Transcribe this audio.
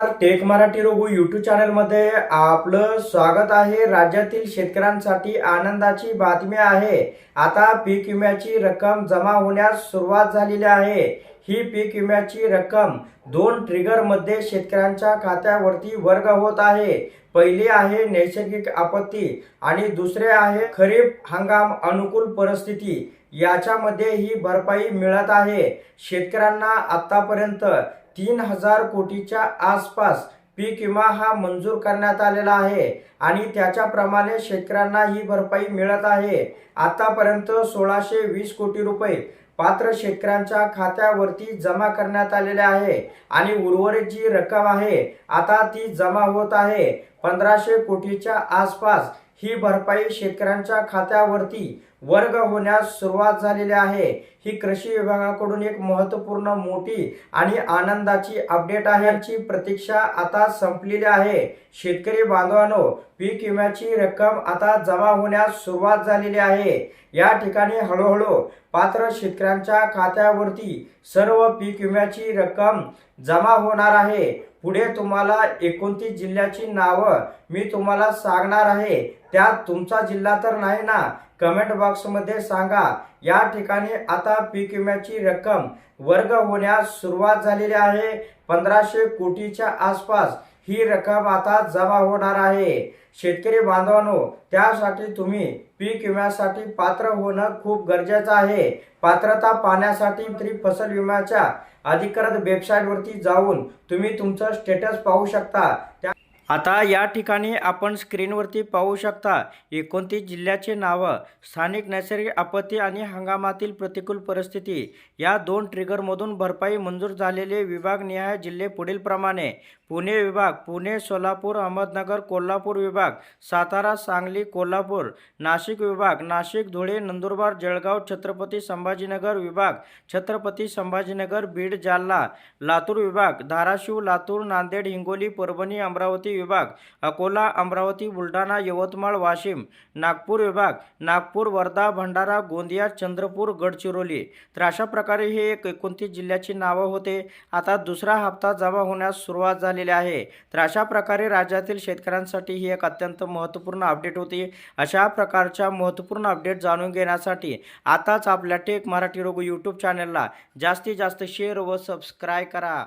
Take Marathi रोगू YouTube चॅनलमध्ये आपलं स्वागत आहे. राज्यातील शेतकऱ्यांसाठी आनंदाची बातमी आहे. आता पीक विम्याची रक्कम जमा होण्यास सुरुवात झालेली आहे. ही पीक विम्याची रक्कम दोन ट्रिगरमध्ये शेतकऱ्यांच्या खात्यावरती वर्ग होत आहे. पहिली आहे नैसर्गिक आपत्ती आणि दुसरे आहे खरीप हंगाम अनुकूल परिस्थिती. याच्यामध्ये ही भरपाई मिळत आहे. शेतकऱ्यांना आतापर्यंत तीन हजार कोटीच्या आसपास पीक विमा हा मंजूर करण्यात आलेला आहे आणि त्याच्याप्रमाणे शेतकऱ्यांना ही भरपाई मिळत आहे. आतापर्यंत सोळाशे वीस कोटी रुपये पात्र शेतकऱ्यांच्या खात्यावरती जमा करण्यात आलेले आहे आणि उर्वरित जी रक्कम आहे आता ती जमा होत आहे. पंधराशे कोटीच्या आसपास ही भरपाई शेतकऱ्यांच्या खात्यावरती वर्ग होण्यास सुरुवात झालेली आहे. ही कृषी विभागाकडून एक महत्त्वपूर्ण मोठी आणि आनंदाची अपडेट आहे. याची प्रतीक्षा आता संपलेली आहे. शेतकरी बांधवांनो पीक विम्याची रक्कम आता जमा होण्यास सुरुवात झालेली आहे. या ठिकाणी हळूहळू पात्र शेतकऱ्यांच्या खात्यावरती सर्व पीक विम्याची रक्कम जमा होणार आहे. पुढे तुम्हाला एकोणतीस जिल्ह्याची नावं मी तुम्हाला सांगणार आहे. त्यात तुमचा जिल्हा तर नाही ना कमेंट बॉक्समध्ये सांगा. या ठिकाणी आता पीक विम्याची रक्कम वर्ग होण्यास सुरुवात झालेली आहे. पंधराशे कोटीच्या आसपास ही रक्कम आता जमा होणार आहे. शेतकरी बांधवांनो त्यासाठी तुम्ही पीक विम्यासाठी पात्र होणं खूप गरजेचं आहे. पात्रता पाहण्यासाठी तरी फसल विम्याच्या अधिकृत वेबसाईटवरती जाऊन तुम्ही तुमचं स्टेटस पाहू शकता. त्या आता या ठिकाणी आपण स्क्रीनवरती पाहू शकता एकोणतीस जिल्ह्याचे नावं स्थानिक नैसर्गिक आपत्ती आणि हंगामातील प्रतिकूल परिस्थिती. या दोन ट्रिगरमधून भरपाई मंजूर झालेले विभागनिहाय जिल्हे पुढीलप्रमाणे पुणे विभाग पुणे सोलापूर अहमदनगर कोल्हापूर विभाग सातारा सांगली कोल्हापूर नाशिक विभाग नाशिक धुळे नंदुरबार जळगाव छत्रपती संभाजीनगर विभाग छत्रपती संभाजीनगर बीड जालना लातूर विभाग धाराशिव लातूर नांदेड हिंगोली परभणी अमरावती विभाग अकोला अमरावती बुलढाणा यवतमाळ वाशिम नागपूर विभाग नागपूर वर्धा भंडारा गोंदिया चंद्रपूर गडचिरोली. तर अशा प्रकारे हे एक एकोणतीस जिल्ह्याची नावं होते. आता दुसरा हप्ता जमा होण्यास सुरुवात झालेली आहे. तर अशा प्रकारे राज्यातील शेतकऱ्यांसाठी ही एक अत्यंत महत्त्वपूर्ण अपडेट होती. अशा प्रकारच्या महत्त्वपूर्ण अपडेट जाणून घेण्यासाठी आताच आपल्या टेक मराठी रोग यूट्यूब चॅनलला जास्तीत जास्त शेअर व सबस्क्राईब करा.